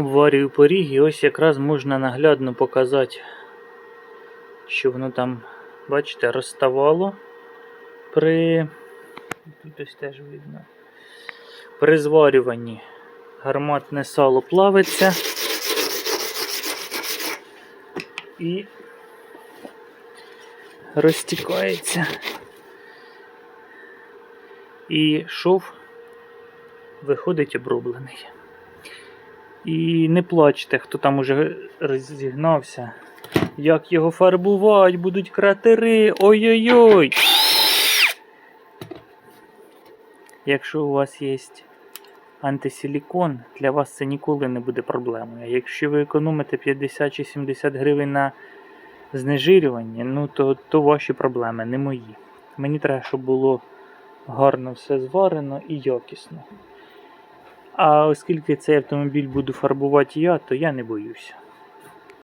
обварюю поріг і ось якраз можна наглядно показати, що воно там, бачите, розставало при. Тут ось теж видно. При зварюванні гарматне сало плавиться і розтікається. І шов виходить оброблений. І не плачте, хто там уже розігнався. Як його фарбувати, будуть кратери. Ой-ой-ой. Якщо у вас є антисилікон, для вас це ніколи не буде проблемою. А якщо ви економите 50 чи 70 гривень на знежирювання, ну то, то ваші проблеми, не мої. Мені треба, щоб було гарно все зварено і якісно. А оскільки цей автомобіль буду фарбувати я, то я не боюся.